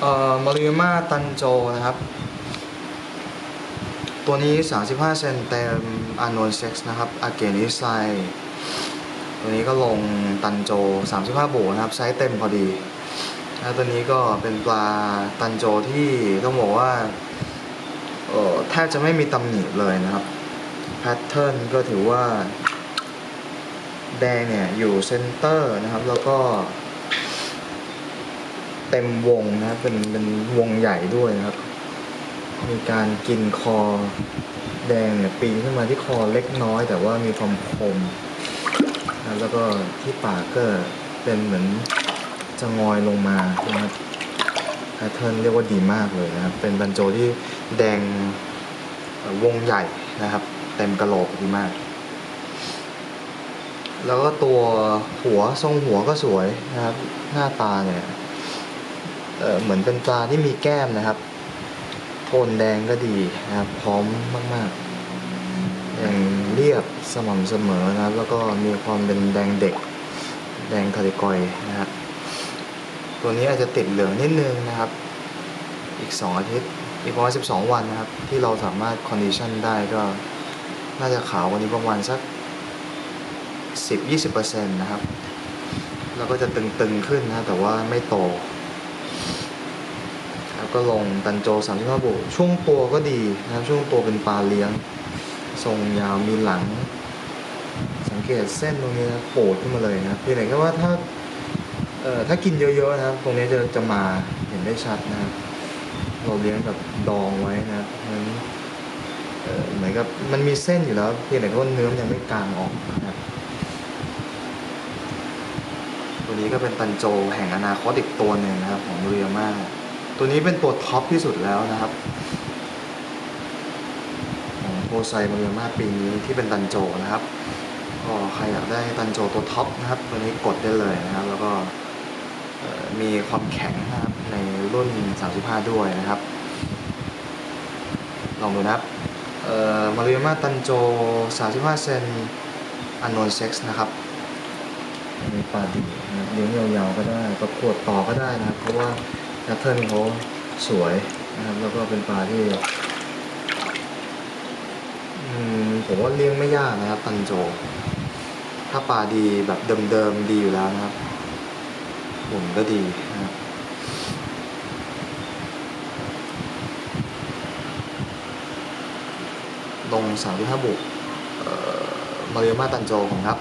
เอ่อมาริมาตันโจนะครับ ตัวนี้ 35 เซนเต็มอานนเซ็กซ์นะครับอาเกนิไซตัวนี้ก็ลงตันโจ 35โบนะครับ ไซส์เต็มพอดีแล้วตัวนี้ก็เป็นปลาตันโจที่ต้องบอกว่าเออแทบจะไม่มีตำหนิเลยนะครับแพทเทิร์นก็ถือว่า แดงเนี่ยอยู่เซนเตอร์นะครับ แล้วก็ เต็มวงนะครับเป็นเป็นวงใหญ่ด้วยนะครับ มีการกินคอแดงเนี่ยปีนขึ้นมาที่คอเล็กน้อย แต่ว่ามีความคมนะแล้วก็ที่ปากก็เป็นเหมือนจะงอยลงมานะครับแพทเทิร์นเรียกว่าดีมากเลยนะครับ เป็นบันโจที่แดงวงใหญ่นะครับ เต็มกระโหลกดีมาก แล้วก็ตัวหัวทรงหัวก็สวยนะครับ หน้าตาเนี่ย เเหมือนเป็นปลาที่มีแก้มนะครับโทนแดงก็ดีนะครับพร้อมมากๆอย่างเรียบสม่ำเสมอนะครับ แล้วก็มีความเป็นแดงเด็ก แดงคาริกอยนะครับตัวนี้อาจจะติดเหลืองนิดนึงนะครับ อีก 2 อาทิตย์อีกประมาณ12 วันนะครับ ที่เราสามารถคอนดิชันได้ก็น่าจะขาววันนี้ประมาณสัก 10-20%นะครับ แล้วก็จะตึงๆขึ้นนะแต่ว่าไม่โต ก็ลงตันโจ35บุช่วงตัวก็ดีนะครับช่วงตัวเป็นปลาเลี้ยง ทรงยาวมีหลัง สังเกตเส้นตรงนี้นะโผล่ขึ้นมาเลยนะครับเพียงแต่ว่าถ้าเอ่อถ้ากินเยอะๆนะครับ ตรงนี้จะจะมาเห็นได้ชัดนะครับเราเลี้ยงแบบดองไว้นะครับนั้นเอ่อเหมือนกับมันมีเส้นอยู่แล้วเพียงแต่ว่าเนื้อมันยังไม่กลางออกนะครับตัวนี้ก็เป็นตันโจแห่งอนาคตอีกตัวหนึ่งนะครับ ของเรียมา ตัวนี้เป็นตัวท็อปที่สุดแล้วนะครับของโพไซมาเรียมาปีนี้ที่เป็นตันโจนะครับก็ใครอยากได้ตันโจตัวท็อปนะครับ ตัวนี้กดได้เลยนะครับ แล้วก็มีความแข็งนะครับในรุ่น 35 ด้วยนะครับ ลองดูนะครับมาเรียมาตันโจ 35 เซนอันนนเซ็กซ์นะครับอันนี้ปลาดีนะเลี้ยงยาวๆก็ได้ประกวดต่อก็ได้นะครับ เพราะว่า แพทเทิร์นเขาสวยนะครับแล้วก็เป็นปลาที่ผมว่าเลี้ยงไม่ยากนะครับตันโจ ถ้าปลาดีแบบเดิมๆดีอยู่แล้วนะครับหุ่นก็ดีนะครับลงสามที่ห้าบุกเอ่อมาเรียมาตันโจผมครับ